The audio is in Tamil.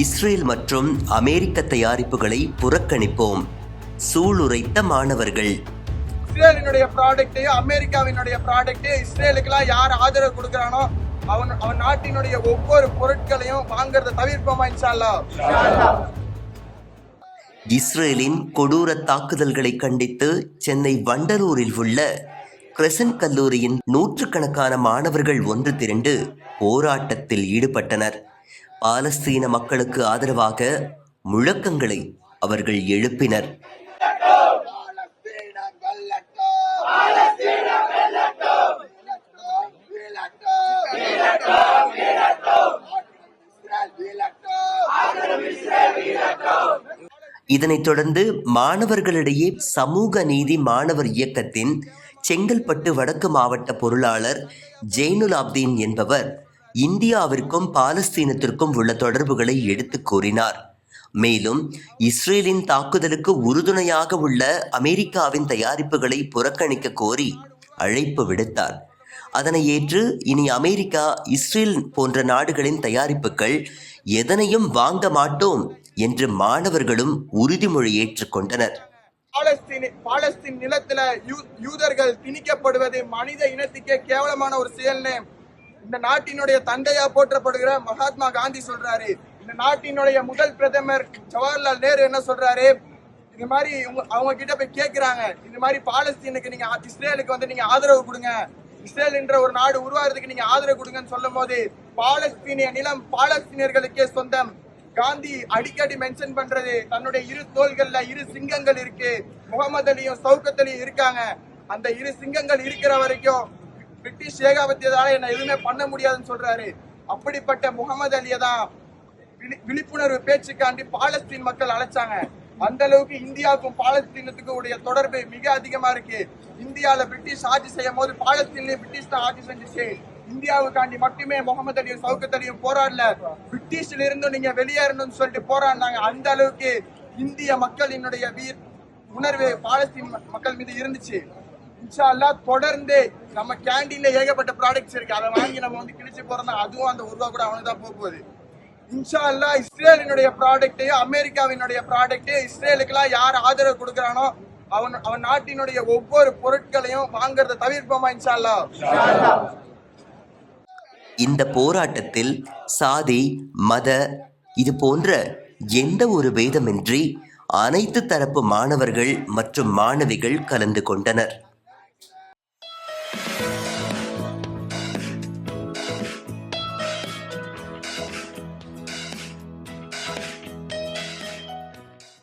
இஸ்ரேல் மற்றும் அமெரிக்க தயாரிப்புகளை புறக்கணிப்போம். சூளுரைத்த மாணவர்கள். இஸ்ரேலினுடைய ப்ராடக்ட் அமெரிக்காவினுடைய ப்ராடக்ட் இஸ்ரேலுக்கெல்லாம் யார் ஆதரவு கொடுக்கறானோ அவன் அவன் நாட்டினுடைய ஒவ்வொரு பொருட்களையும் வாங்குறத தவிர்ப்போமா இன்ஷால்லா இஸ்ரேலின் கொடூர தாக்குதல்களை கண்டித்து சென்னை வண்டலூரில் உள்ள கிரசன்ட் கல்லூரியின் நூற்றுக்கணக்கான மாணவர்கள் ஒன்று திரண்டு போராட்டத்தில் ஈடுபட்டனர். பாலஸ்தீன மக்களுக்கு ஆதரவாக முழக்கங்களை அவர்கள் எழுப்பினர். இதனைத் தொடர்ந்து மாணவர்களிடையே சமூக நீதி மாணவர் இயக்கத்தின் செங்கல்பட்டு வடக்கு மாவட்ட பொருளாளர் ஜெய்னுல் ஆப்தீன் என்பவர் இந்தியாவிற்கும் பாலஸ்தீனத்திற்கும் உள்ள தொடர்புகளை எடுத்துக் கூறினார். மேலும் இஸ்ரேலின் தாக்குதலுக்கு உறுதுணையாக உள்ள அமெரிக்காவின் தயாரிப்புகளை புறக்கணிக்க கோரி அழைப்பு விடுத்தார். அதனை ஏற்று இனி அமெரிக்கா இஸ்ரேல் போன்ற நாடுகளின் தயாரிப்புகள் எதனையும் வாங்க மாட்டோம் என்று மாணவர்களும் உறுதிமொழி ஏற்றுக்கொண்டனர் பாலஸ்தீன் பாலஸ்தீன் நிலத்துல யூ- யூதர்கள் திணிக்கப்படுவது மனித இனத்துக்கே கேவலமான ஒரு செயல்னு இந்த நாட்டினுடைய தந்தையா போற்றப்படுகிற மகாத்மா காந்தி சொல்றாரு. இந்த நாட்டினுடைய முதல் பிரதமர் ஜவஹர்லால் நேரு என்ன சொல்றாரு? இது மாதிரி அவங்க கிட்ட போய் கேட்கிறாங்க இந்த மாதிரி பாலஸ்தீனுக்கு நீங்க இஸ்ரேலுக்கு வந்து நீங்க ஆதரவு கொடுங்க. இஸ்ரேல் என்ற ஒரு நாடு உருவாகிறதுக்கு நீங்க ஆதரவு கொடுங்கன்னு சொல்லும் போது பாலஸ்தீனிய நிலம் பாலஸ்தீனியர்களுக்கே சொந்தம். காந்தி அடிக்கடி மென்ஷன் பண்றது தன்னுடைய இரு தோள்கள்ல இரு சிங்கங்கள் இருக்கு. முகமது அலியும் சவுக்கத் அலியும் இருக்காங்க. அந்த இரு சிங்கங்கள் இருக்கிற வரைக்கும் பிரிட்டிஷ் ஏகாபத்தியதால என்ன எதுவுமே பண்ண முடியாதுன்னு சொல்றாரு. அப்படிப்பட்ட முகமது அலியை தான் விழி- விழிப்புணர்வு பேச்சுக்காண்டி பாலஸ்தீன் மக்கள் அழைச்சாங்க. அந்த அளவுக்கு இந்தியாவுக்கும் பாலஸ்தீனத்துக்கும் உடைய தொடர்பு மிக அதிகமா இருக்கு. இந்தியால பிரிட்டிஷ் ஆட்சி செய்யும் போது பாலஸ்தீன்லயும் பிரிட்டிஷ் தான் ஆட்சி செஞ்சுச்சு. இந்தியாவுக்காண்டி மட்டுமே முகமது அலியும் சவுக்கத் அலியும் போராடல. பிரிட்டிஷ்ல இருந்தும் நீங்க வெளியேறணும்னு சொல்லிட்டு போராடினாங்க. அந்த அளவுக்கு இந்திய மக்களினுடைய வீர் உணர்வு பாலஸ்தீன் மக்கள் மீது இருந்துச்சு. இன்ஷா அல்லாஹ் தொடர்ந்து நம்ம கேண்டீன்ல ஏகப்பட்ட ப்ராடக்ட்ஸ் இருக்கு. அதை வாங்கி நம்ம வந்து கிழிச்சு போறோம்னா அதுவும் அந்த ஒரு ரூபா கூட அவனுக்கு தான் போக போகுது. இன்ஷா அல்லாஹ் இஸ்ரேலினுடைய ப்ராடக்ட்டையும் அமெரிக்காவினுடைய ப்ராடக்ட் இஸ்ரேலுக்கெல்லாம் யார் ஆதரவு கொடுக்குறானோ அவன் அவன் நாட்டினுடைய ஒவ்வொரு பொருட்களையும் வாங்குறத தவிர்ப்போமா இன்ஷா அல்லாஹ் இந்த போராட்டத்தில் சாதி மத இது போன்ற எந்த ஒரு பேதமின்றி அனைத்து தரப்பு மாணவர்கள் மற்றும் மாணவிகள் கலந்து கொண்டனர்.